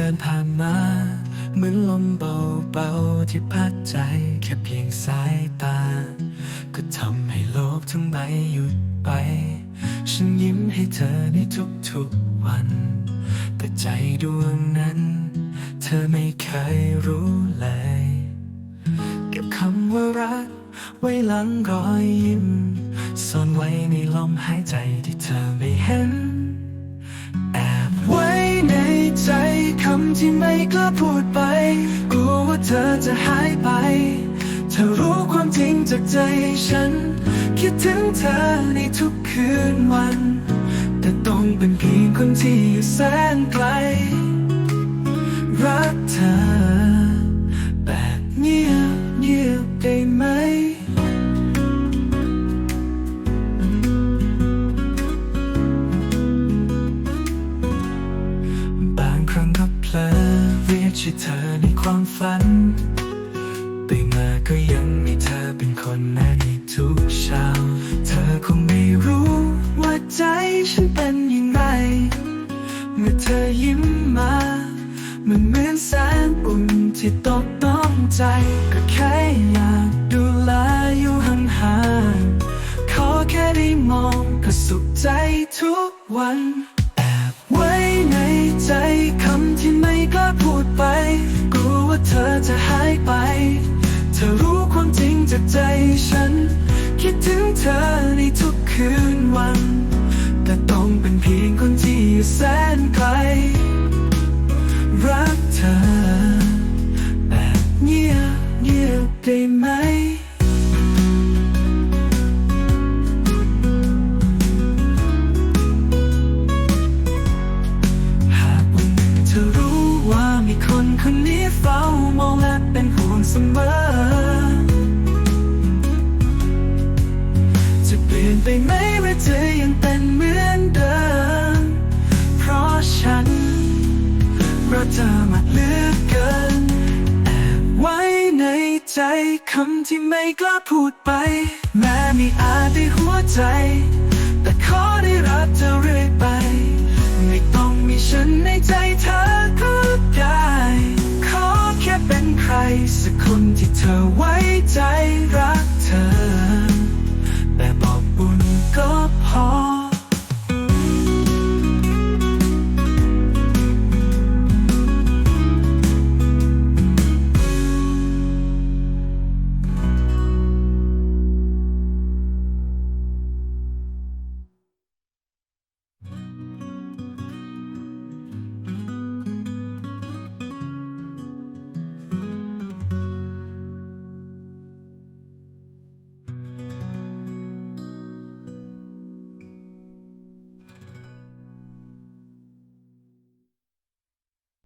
เดินผ่านมา เหมือนลมเบาๆที่พัดใจ แค่เพียงสายตา ก็ทำให้โลกทั้งใบหยุดไป ฉันยิ้มให้เธอในทุกๆวัน แต่ใจดวงนั้น เธอไม่เคยรู้เลย เก็บคำว่ารัก ไว้หลังรอยยิ้มซ่อนไว้ในลมหายใจที่เธอไม่เห็น เธอจะหายไป เธอรู้ความจริงจากใจฉัน คิดถึงเธอในทุกคืนวัน แต่ต้องเป็นเพียงคนที่อยู่แสนไกล รักเธอ ชื่อเธอในความฝันตื่นมาก็ยังมีเธอเป็นคนนั้นในทุกเช้า เธอคงไม่รู้ว่าใจฉันเป็นยังไงเมื่อเธอยิ้มมา มันเหมือนแสนอุ่นที่ตกต้องใจ ก็แค่อยากดูแลอยู่ห่างๆขอแค่ได้มองก็สุขใจทุกวัน แอบไว้ในใจคำที่ ไม่กล้าพูดไป กลัวว่าเธอจะหายไป เธอรู้ความจริงจากใจฉัน คิดถึงเธอในทุกคืนวัน แต่ต้องเป็นเพียงคนที่อยู่แสนไกล คนนนี้เฝ้ามองและเป็นห่วงเสมอ จะเปลี่ยนไปไหมหรือเธอยังเป็นเหมือนเดิม เพราะฉันรักเธอมากเหลือเกิน แอบไว้ในใจคำที่ไม่กล้าพูดไป แม้มีอาจได้หัวใจ แต่ขอได้รักเธอเรื่อยไป ไม่ต้องมีฉันในใจเธอ คนที่เธอไว้ใจเรา